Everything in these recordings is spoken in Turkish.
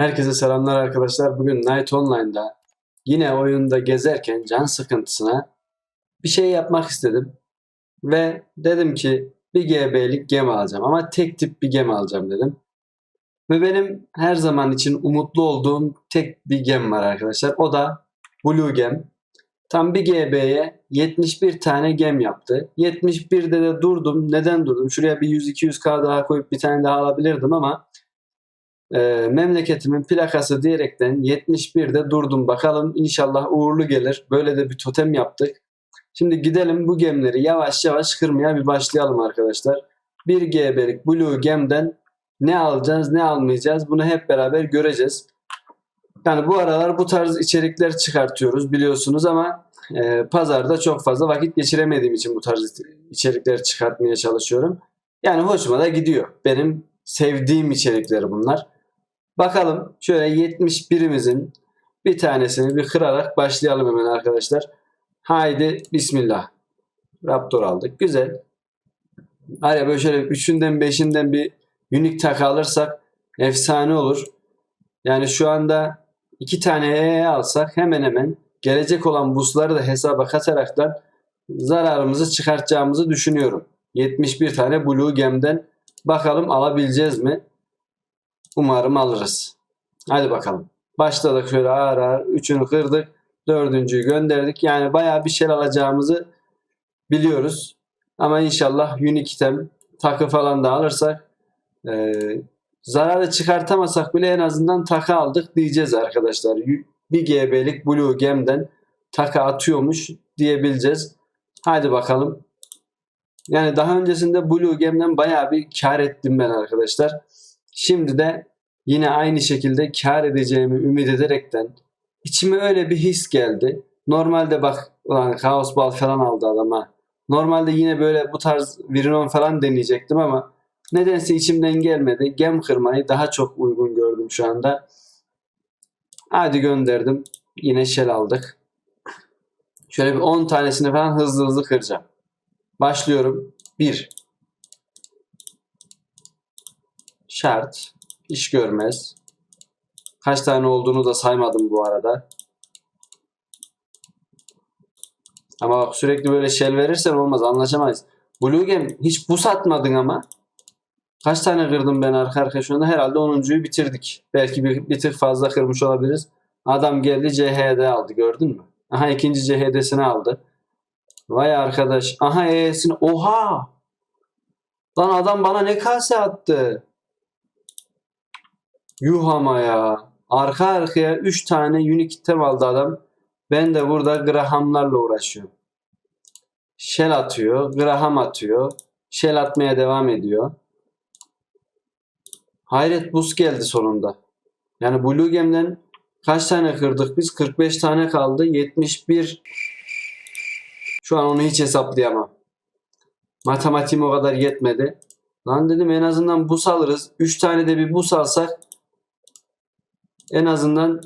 Herkese selamlar arkadaşlar. Bugün Night Online'da yine oyunda gezerken can sıkıntısına bir şey yapmak istedim. Ve dedim ki bir GB'lik gem alacağım ama tek tip bir gem alacağım dedim. Ve benim her zaman için umutlu olduğum tek bir gem var arkadaşlar. O da Blue Gem. Tam bir GB'ye 71 tane gem yaptı. 71'de de durdum. Neden durdum? Şuraya bir 100-200k daha koyup bir tane daha alabilirdim ama e, memleketimin plakası diyerekten 71'de durdum. Bakalım inşallah uğurlu gelir. Böyle de bir totem yaptık. Şimdi gidelim bu gemleri yavaş yavaş kırmaya bir başlayalım arkadaşlar. 1 GB'lik Blue Gem'den ne alacağız ne almayacağız bunu hep beraber göreceğiz. Yani bu aralar bu tarz içerikler çıkartıyoruz biliyorsunuz ama e, pazarda çok fazla vakit geçiremediğim için bu tarz içerikler çıkartmaya çalışıyorum. Yani hoşuma da gidiyor. Benim sevdiğim içerikler bunlar. Bakalım şöyle 71'imizin bir tanesini bir kırarak başlayalım hemen arkadaşlar. Haydi bismillah. Raptor aldık. Güzel. Araya böyle şöyle üçünden beşinden bir unique tak alırsak efsane olur. Yani şu anda iki tane EE alsak hemen hemen gelecek olan busları da hesaba kataraktan zararımızı çıkartacağımızı düşünüyorum. 71 tane Blue Gem'den bakalım alabileceğiz mi? Umarım alırız. Hadi bakalım. Başladık şöyle ağır ağır. Üçünü kırdık. Dördüncüyü gönderdik. Yani bayağı bir şey alacağımızı biliyoruz. Ama inşallah unique item takı falan da alırsak e, zararı çıkartamasak bile en azından takı aldık diyeceğiz arkadaşlar. Bir GB'lik Blue Gem'den takı atıyormuş diyebileceğiz. Hadi bakalım. Yani daha öncesinde Blue Gem'den bayağı bir kar ettim ben arkadaşlar. Şimdi de yine aynı şekilde kar edeceğimi ümit ederekten içime öyle bir his geldi. Normalde bak ulan Kaos Bal falan aldı adama. Normalde yine böyle bu tarz Virinon falan deneyecektim ama nedense içimden gelmedi. Gem kırmayı daha çok uygun gördüm şu anda. Hadi gönderdim. Yine shell aldık. Şöyle bir 10 tanesini falan hızlı hızlı kıracağım. Başlıyorum. 1 Şart. iş görmez. Kaç tane olduğunu da saymadım bu arada. Ama bak sürekli böyle shell verirsen olmaz anlaşamayız. Blue Gem hiç bu satmadın ama. Kaç tane kırdım ben arka arka şu anda? Herhalde 10.yu bitirdik. Belki bir, bir tık fazla kırmış olabiliriz. Adam geldi CHD aldı gördün mü? Aha ikinci CHD'sini aldı. Vay arkadaş. Aha E'sini. Oha! Lan adam bana ne kase attı? Yuh ama ya. Arka arkaya 3 tane unique item aldı adam. Ben de burada Graham'larla uğraşıyorum. Shell atıyor. Graham atıyor. Shell atmaya devam ediyor. Hayret buz geldi sonunda. Yani Blue Gem'den kaç tane kırdık biz? 45 tane kaldı. 71 şu an onu hiç hesaplayamam. Matematiğim o kadar yetmedi. Lan dedim en azından bus alırız. 3 tane de bir bus alsak en azından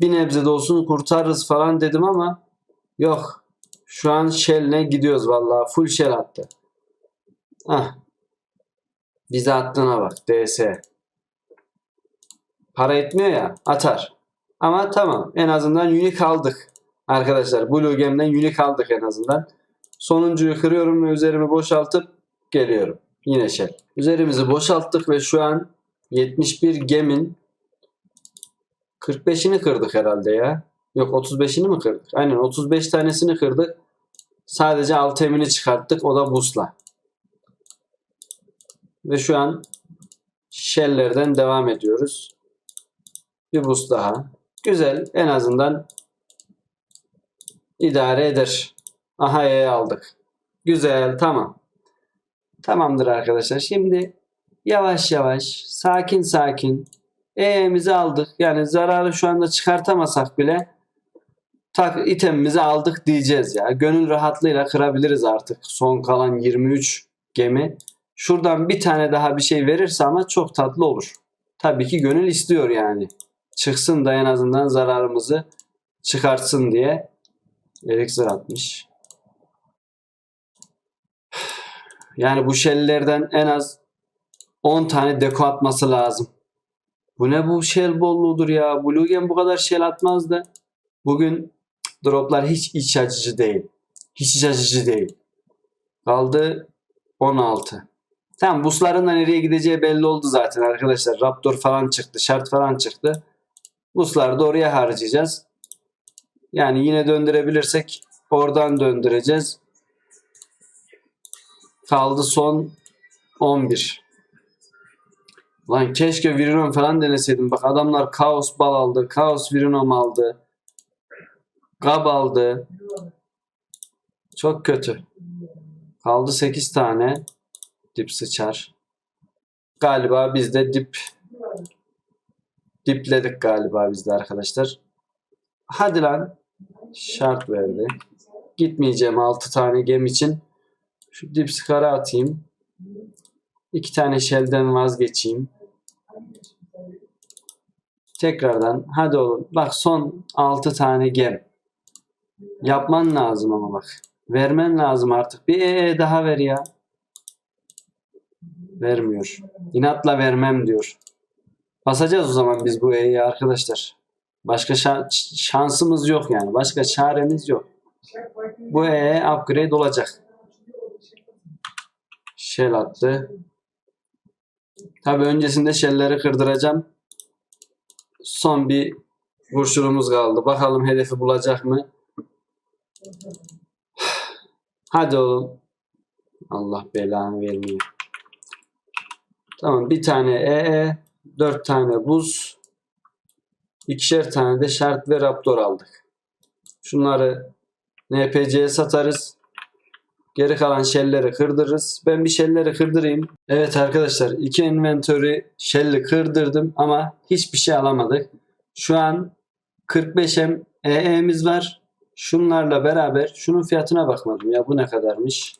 bir nebze de olsun kurtarırız falan dedim ama yok. Şu an Shell'le gidiyoruz vallahi. Full Shell attı. Ah. Bize attığına bak. DS. Para etmiyor ya. Atar. Ama tamam. En azından unique aldık. Arkadaşlar Blue Gem'den unique aldık en azından. Sonuncuyu kırıyorum ve üzerimi boşaltıp geliyorum. Yine Shell. Üzerimizi boşalttık ve şu an 71 gemin 45'ini kırdık herhalde ya. Yok 35'ini mi kırdık? Aynen 35 tanesini kırdık. Sadece alt emini çıkarttık. O da busla. Ve şu an shell'lerden devam ediyoruz. Bir bus daha. Güzel. En azından idare eder. Aha E aldık. Güzel. Tamam. Tamamdır arkadaşlar. Şimdi yavaş yavaş sakin sakin E'mizi aldık. Yani zararı şu anda çıkartamasak bile tak itemimizi aldık diyeceğiz ya. Gönül rahatlığıyla kırabiliriz artık. Son kalan 23 gemi. Şuradan bir tane daha bir şey verirse ama çok tatlı olur. Tabii ki gönül istiyor yani. Çıksın da en azından zararımızı çıkartsın diye. Elixir atmış. Yani bu şellerden en az 10 tane deko atması lazım. Bu ne bu shell bolluğudur ya. Blue Gem bu kadar shell atmazdı. Bugün droplar hiç iç açıcı değil. Hiç iç açıcı değil. Kaldı 16. Tamam busların da nereye gideceği belli oldu zaten arkadaşlar. Raptor falan çıktı. Şart falan çıktı. Busları da oraya harcayacağız. Yani yine döndürebilirsek oradan döndüreceğiz. Kaldı son 11. Lan keşke Virinon falan deneseydim. Bak adamlar Kaos Bal aldı. Kaos Virinom aldı. Gab aldı. Çok kötü. Kaldı 8 tane. Dip sıçar. Galiba biz de dip dipledik galiba biz de arkadaşlar. Hadi lan. Şart verdi. Gitmeyeceğim 6 tane gem için. Şu dip skara atayım. İki tane shell'den vazgeçeyim. Tekrardan. Hadi oğlum. Bak son 6 tane gem. Yapman lazım ama bak. Vermen lazım artık. Bir ee daha ver ya. Vermiyor. İnatla vermem diyor. Basacağız o zaman biz bu E'yi arkadaşlar. Başka şa- şansımız yok yani. Başka çaremiz yok. Bu E upgrade olacak. Shell attı. Tabi öncesinde shell'leri kırdıracağım. Son bir kurşunumuz kaldı. Bakalım hedefi bulacak mı? Hadi oğlum. Allah belanı vermiyor. Tamam bir tane EE, dört tane buz, ikişer tane de şart ve raptor aldık. Şunları NPC'ye satarız. Geri kalan shell'leri kırdırırız. Ben bir shell'leri kırdırayım. Evet arkadaşlar iki inventory shell'i kırdırdım ama hiçbir şey alamadık. Şu an 45M EE'miz var. Şunlarla beraber şunun fiyatına bakmadım ya bu ne kadarmış.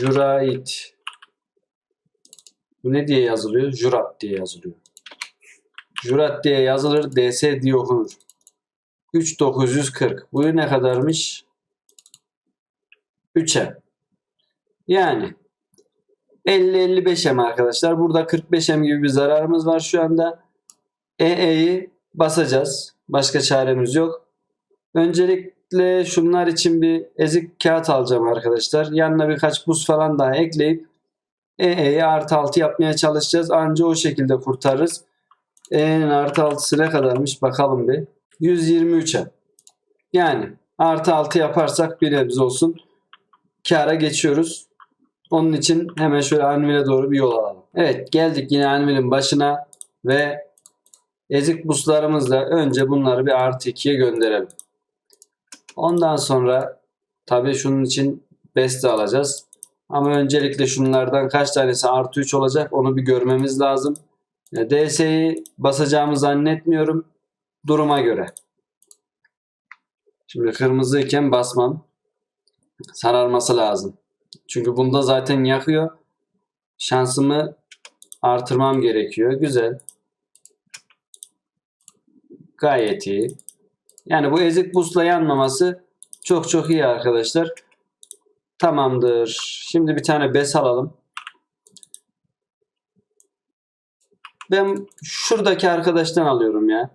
Jurait. Bu ne diye yazılıyor? Jurat diye yazılıyor. Jurat diye yazılır. DS diye okunur. 3940. Bu ne kadarmış? 3'e. Yani 50-55M arkadaşlar. Burada 45M gibi bir zararımız var şu anda. EE'yi basacağız. Başka çaremiz yok. Öncelikle şunlar için bir ezik kağıt alacağım arkadaşlar. Yanına birkaç buz falan daha ekleyip EE'yi artı 6 yapmaya çalışacağız. Anca o şekilde kurtarırız. E'nin artı 6'sı ne kadarmış bakalım bir. 123'e. Yani artı 6 yaparsak bir nebze olsun. Kâra geçiyoruz. Onun için hemen şöyle Anvil'e doğru bir yol alalım. Evet geldik yine Anvil'in başına ve ezik buslarımızla önce bunları bir artı 2'ye gönderelim. Ondan sonra tabii şunun için beste alacağız. Ama öncelikle şunlardan kaç tanesi artı 3 olacak onu bir görmemiz lazım. DS'yi basacağımı zannetmiyorum. Duruma göre. Şimdi kırmızı iken basmam. Sararması lazım. Çünkü bunda zaten yakıyor. Şansımı artırmam gerekiyor. Güzel. Gayet iyi. Yani bu ezik busla yanmaması çok çok iyi arkadaşlar. Tamamdır. Şimdi bir tane bes alalım. Ben şuradaki arkadaştan alıyorum ya.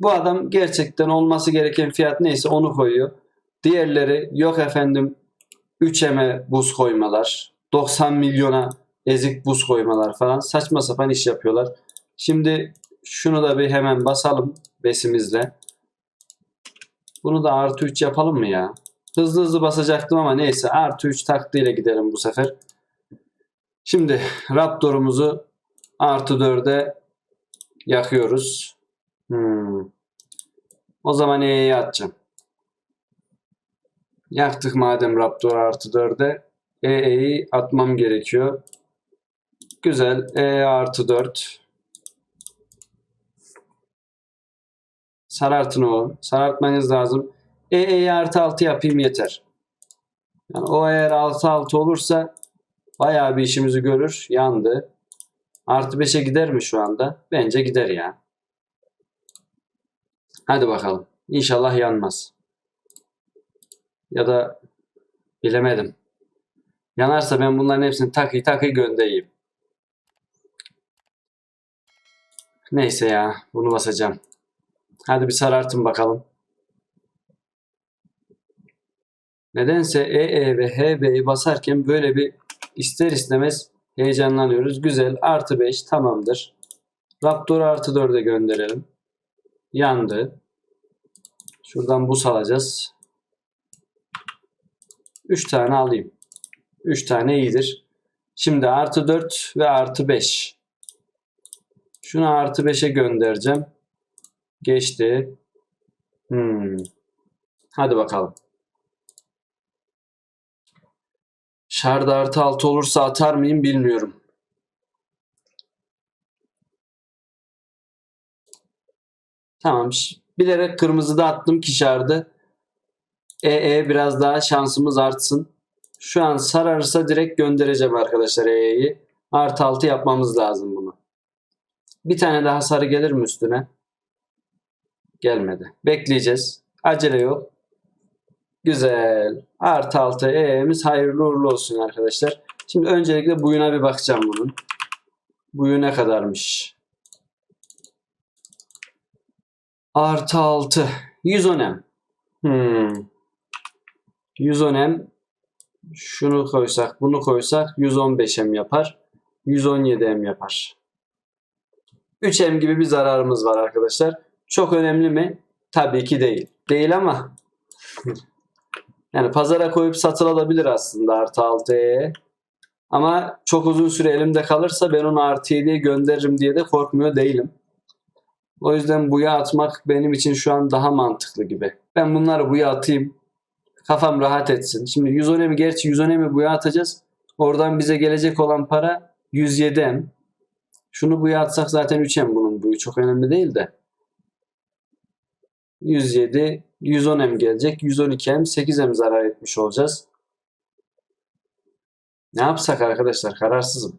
Bu adam gerçekten olması gereken fiyat neyse onu koyuyor. Diğerleri yok efendim 3M'e buz koymalar. 90 milyona ezik buz koymalar falan. Saçma sapan iş yapıyorlar. Şimdi şunu da bir hemen basalım besimizle. Bunu da artı 3 yapalım mı ya? Hızlı hızlı basacaktım ama neyse artı 3 taktiğiyle gidelim bu sefer. Şimdi Raptor'umuzu artı 4'e yakıyoruz. Hmm. O zaman E'ye atacağım. Yaktık madem Raptor artı 4'e. E'yi atmam gerekiyor. Güzel. E artı 4. Sarartın oğlum. Sarartmanız lazım. EE'yi artı 6 yapayım yeter. Yani o eğer artı 6 olursa bayağı bir işimizi görür. Yandı. Artı 5'e gider mi şu anda? Bence gider ya. Hadi bakalım. İnşallah yanmaz. Ya da bilemedim. Yanarsa ben bunların hepsini takı takı göndereyim. Neyse ya bunu basacağım. Hadi bir sarartın bakalım. Nedense EE ve HB'yi basarken böyle bir ister istemez heyecanlanıyoruz. Güzel. Artı 5 tamamdır. Raptor'u artı 4'e gönderelim. Yandı. Şuradan bus alacağız. 3 tane alayım. 3 tane iyidir. Şimdi artı 4 ve artı 5. Şunu artı 5'e göndereceğim. Geçti. Hmm. Hadi bakalım. Şarda artı 6 olursa atar mıyım bilmiyorum. Tamam. Bilerek kırmızıda attım ki şardı. EE biraz daha şansımız artsın. Şu an sararırsa direkt göndereceğim arkadaşlar EE'yi. Artı 6 yapmamız lazım bunu. Bir tane daha sarı gelir mi üstüne? Gelmedi. Bekleyeceğiz. Acele yok. Güzel. Artı 6 EE'miz hayırlı uğurlu olsun arkadaşlar. Şimdi öncelikle buyuna bir bakacağım bunun. Buyu ne kadarmış? Artı 6. 110 M. Hmm. 110 M. Şunu koysak, bunu koysak 115 M yapar. 117 M yapar. 3 M gibi bir zararımız var arkadaşlar. Çok önemli mi? Tabii ki değil. Değil ama yani pazara koyup satılabilir aslında artı 6'ya. Ama çok uzun süre elimde kalırsa ben onu artı 7'ye gönderirim diye de korkmuyor değilim. O yüzden buya atmak benim için şu an daha mantıklı gibi. Ben bunları buya atayım. Kafam rahat etsin. Şimdi 110'e gerçi 110'e buya atacağız. Oradan bize gelecek olan para 107M. Şunu buya atsak zaten 3M bunun buyu. Çok önemli değil de. 107, 110M gelecek. 112M, 8M zarar etmiş olacağız. Ne yapsak arkadaşlar? Kararsızım.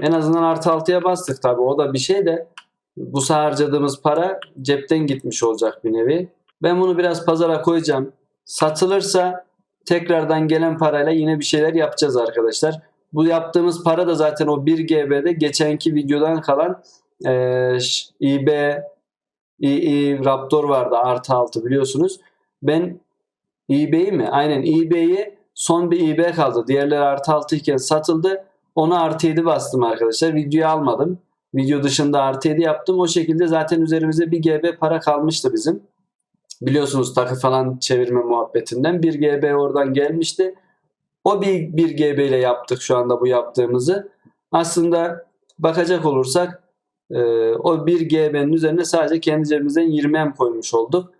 En azından artı 6'ya bastık tabii. O da bir şey de bu harcadığımız para cepten gitmiş olacak bir nevi. Ben bunu biraz pazara koyacağım. Satılırsa tekrardan gelen parayla yine bir şeyler yapacağız arkadaşlar. Bu yaptığımız para da zaten o 1 GB'de geçenki videodan kalan eee IB, II, Raptor vardı artı 6 biliyorsunuz. Ben eBay'i mi? Aynen eBay'i son bir eBay kaldı. Diğerleri artı 6 iken satıldı. Onu artı 7 bastım arkadaşlar. Videoyu almadım. Video dışında artı 7 yaptım. O şekilde zaten üzerimize 1 GB para kalmıştı bizim. Biliyorsunuz takı falan çevirme muhabbetinden 1 GB oradan gelmişti. O bir, 1 GB ile yaptık şu anda bu yaptığımızı. Aslında bakacak olursak e, o 1 GB'nin üzerine sadece kendi cebimizden 20 M koymuş olduk.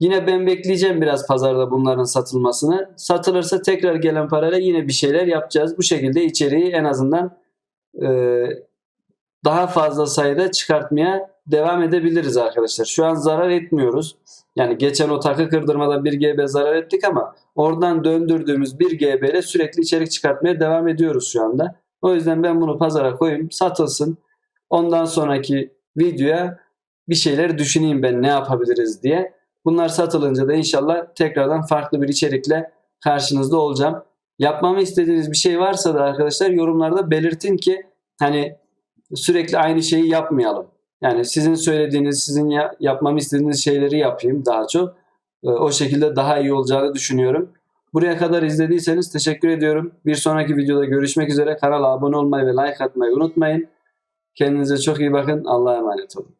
Yine ben bekleyeceğim biraz pazarda bunların satılmasını. Satılırsa tekrar gelen parayla yine bir şeyler yapacağız. Bu şekilde içeriği en azından e, daha fazla sayıda çıkartmaya devam edebiliriz arkadaşlar. Şu an zarar etmiyoruz. Yani geçen o takı kırdırmada 1 GB zarar ettik ama oradan döndürdüğümüz 1 GB ile sürekli içerik çıkartmaya devam ediyoruz şu anda. O yüzden ben bunu pazara koyayım, satılsın. Ondan sonraki videoya bir şeyler düşüneyim ben ne yapabiliriz diye. Bunlar satılınca da inşallah tekrardan farklı bir içerikle karşınızda olacağım. Yapmamı istediğiniz bir şey varsa da arkadaşlar yorumlarda belirtin ki hani sürekli aynı şeyi yapmayalım. Yani sizin söylediğiniz, sizin ya- yapmamı istediğiniz şeyleri yapayım daha çok. Ee, O şekilde daha iyi olacağını düşünüyorum. Buraya kadar izlediyseniz teşekkür ediyorum. Bir sonraki videoda görüşmek üzere. Kanala abone olmayı ve like atmayı unutmayın. Kendinize çok iyi bakın. Allah'a emanet olun.